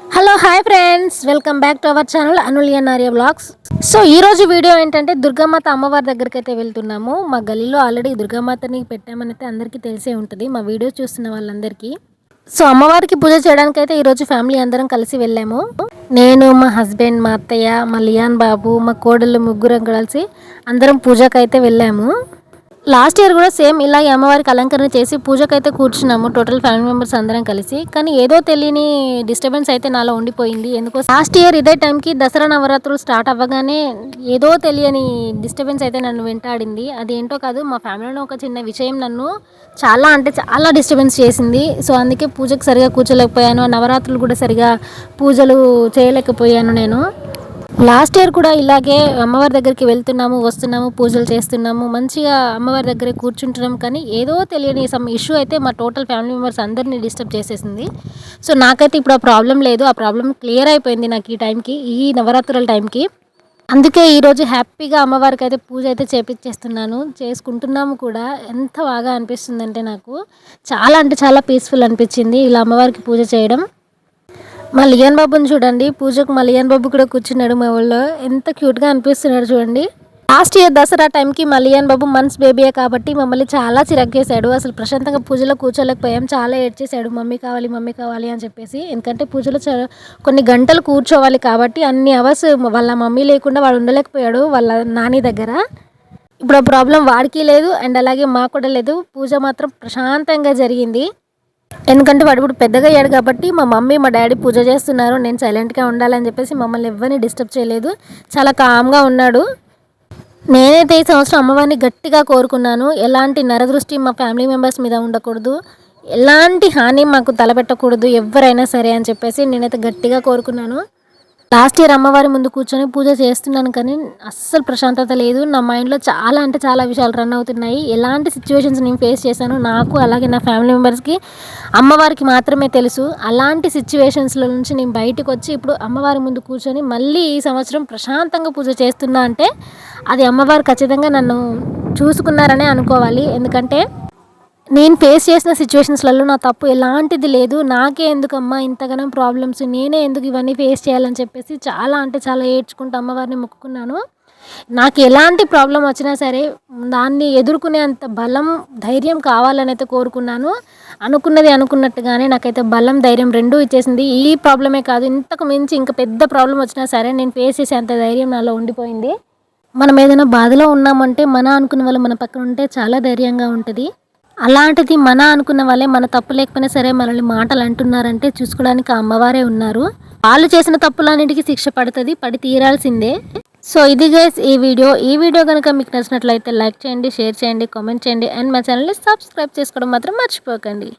Hello hi friends. Welcome back to our channel అనులియన్ Arya blogs. So ఈ రోజు video ఏంటంటే దుర్గామాత అమ్మవారి దగ్గరికి అయితే వెళ్తున్నాము. మా గల్లీలో ఆల్రెడీ దుర్గామాతని పెట్టామని అయితే అందరికీ తెలిసే ఉంటుంది. మా వీడియో చూస్తున్న వాళ్ళందరికీ. సో అమ్మవారికి పూజ చేయడానికి అయితే ఈరోజు ఫ్యామిలీ అందరం కలిసి వెళ్ళాము. నేను మా హస్బెండ్ మా అత్తయ్య మా లియాన్ బాబు మా కోడళ్ళు ముగ్గురం కలిసి అందరం పూజకైతే వెళ్ళాము. లాస్ట్ ఇయర్ కూడా సేమ్ ఇలాగే అమ్మవారికి అలంకరణ చేసి పూజకైతే కూర్చున్నాము టోటల్ ఫ్యామిలీ మెంబర్స్ అందరం కలిసి. కానీ ఏదో తెలియని డిస్టర్బెన్స్ అయితే నాలో ఉండిపోయింది. ఎందుకో లాస్ట్ ఇయర్ ఇదే టైంకి దసరా నవరాత్రులు స్టార్ట్ అవ్వగానే ఏదో తెలియని డిస్టర్బెన్స్ అయితే నన్ను వెంటాడింది. అది ఏంటో కాదు మా ఫ్యామిలీలో ఒక చిన్న విషయం నన్ను చాలా అంటే చాలా డిస్టర్బెన్స్ చేసింది. సో అందుకే పూజకు సరిగా కూర్చోలేకపోయాను. నవరాత్రులు కూడా సరిగా పూజలు చేయలేకపోయాను నేను. లాస్ట్ ఇయర్ కూడా ఇలాగే అమ్మవారి దగ్గరికి వెళ్తున్నాము వస్తున్నాము పూజలు చేస్తున్నాము మంచిగా అమ్మవారి దగ్గరే కూర్చుంటున్నాం. కానీ ఏదో తెలియని సమ్ ఇష్యూ అయితే మా టోటల్ ఫ్యామిలీ మెంబర్స్ అందరినీ డిస్టర్బ్ చేసేసింది. సో నాకైతే ఇప్పుడు ఆ ప్రాబ్లం లేదు. ఆ ప్రాబ్లం క్లియర్ అయిపోయింది నాకు ఈ టైంకి ఈ నవరాత్రుల టైంకి. అందుకే ఈరోజు హ్యాపీగా అమ్మవారికి అయితే పూజ అయితే చేపించేస్తున్నాను చేసుకుంటున్నాము కూడా. ఎంత బాగా అనిపిస్తుందంటే నాకు. చాలా అంటే చాలా పీస్ఫుల్ అనిపించింది ఇలా అమ్మవారికి పూజ చేయడం. మలియాన్ బాబుని చూడండి. పూజకు మలియాన్ బాబు కూడా కూర్చున్నాడు మా ఊళ్ళో. ఎంత క్యూట్గా అనిపిస్తున్నాడు చూడండి. లాస్ట్ ఇయర్ దసరా టైంకి మలియాన్ బాబు మన్స్ బేబీయే కాబట్టి మమ్మల్ని చాలా చిరాకు చేశాడు. అసలు ప్రశాంతంగా పూజలో కూర్చోలేకపోయాం. చాలా ఏడ్చేశాడు మమ్మీ కావాలి మమ్మీ కావాలి అని చెప్పేసి. ఎందుకంటే పూజలో కొన్ని గంటలు కూర్చోవాలి కాబట్టి అన్ని అవర్స్ వాళ్ళ మమ్మీ లేకుండా వాడు ఉండలేకపోయాడు వాళ్ళ నాని దగ్గర. ఇప్పుడు ప్రాబ్లం వాడికి లేదు. అండ్ అలాగే మాకు కూడా లేదు. పూజ మాత్రం ప్రశాంతంగా జరిగింది. ఎందుకంటే వాడు ఇప్పుడు పెద్దగా అయ్యాడు కాబట్టి మా మమ్మీ మా డాడీ పూజ చేస్తున్నారు. నేను సైలెంట్గా ఉండాలని చెప్పేసి మమ్మల్ని ఎవరిని డిస్టర్బ్ చేయలేదు. చాలా కామ్గా ఉన్నాడు. నేనైతే ఈ సంవత్సరం అమ్మవారిని గట్టిగా కోరుకున్నాను. ఎలాంటి నరదృష్టి మా ఫ్యామిలీ మెంబర్స్ మీద ఉండకూడదు. ఎలాంటి హాని మాకు తలపెట్టకూడదు ఎవరైనా సరే అని చెప్పేసి నేనైతే గట్టిగా కోరుకున్నాను. లాస్ట్ ఇయర్ అమ్మవారి ముందు కూర్చొని పూజ చేస్తున్నాను కానీ అస్సలు ప్రశాంతత లేదు. నా మైండ్లో చాలా అంటే చాలా విషయాలు రన్ అవుతున్నాయి. ఎలాంటి సిచ్యువేషన్స్ నేను ఫేస్ చేశాను నాకు అలాగే నా ఫ్యామిలీ మెంబర్స్కి అమ్మవారికి మాత్రమే తెలుసు. అలాంటి సిచ్యువేషన్స్లో నుంచి నేను బయటకు వచ్చి ఇప్పుడు అమ్మవారి ముందు కూర్చొని మళ్ళీ ఈ సంవత్సరం ప్రశాంతంగా పూజ చేస్తున్నా అంటే అది అమ్మవారు ఖచ్చితంగా నన్ను చూసుకున్నారనే అనుకోవాలి. ఎందుకంటే నేను ఫేస్ చేసిన సిచ్యువేషన్స్లలో నా తప్పు ఎలాంటిది లేదు. నాకే ఎందుకమ్మా ఇంతగానం ప్రాబ్లమ్స్ నేనే ఎందుకు ఇవన్నీ ఫేస్ చేయాలని చెప్పేసి చాలా అంటే చాలా ఏడ్చుకుంటూ అమ్మవారిని మొక్కుకున్నాను. నాకు ఎలాంటి ప్రాబ్లం వచ్చినా సరే దాన్ని ఎదుర్కొనే అంత బలం ధైర్యం కావాలని అయితే కోరుకున్నాను. అనుకున్నది అనుకున్నట్టుగానే నాకైతే బలం ధైర్యం రెండూ ఇచ్చేసింది. ఈ ప్రాబ్లమే కాదు ఇంతకు మించి ఇంకా పెద్ద ప్రాబ్లం వచ్చినా సరే నేను ఫేస్ చేసే అంత ధైర్యం నాలో ఉండిపోయింది. మనం ఏదైనా బాధలో ఉన్నామంటే మన అనుకున్న వాళ్ళు మన పక్కన ఉంటే చాలా ధైర్యంగా ఉంటుంది. అలాంటిది మన అనుకున్న వాళ్ళే మన తప్పు లేకపోయినా సరే మనల్ని మాటలు అంటున్నారంటే చూసుకోవడానికి అమ్మవారే ఉన్నారు. వాళ్ళు చేసిన తప్పులన్నిటికీ శిక్ష పడుతుంది పడి తీరాల్సిందే. సో ఇది గైస్ ఈ వీడియో. ఈ వీడియో కనుక మీకు నచ్చినట్లయితే లైక్ చేయండి షేర్ చేయండి కామెంట్ చేయండి అండ్ మా ఛానల్ని సబ్స్క్రైబ్ చేసుకోవడం మాత్రం మర్చిపోకండి.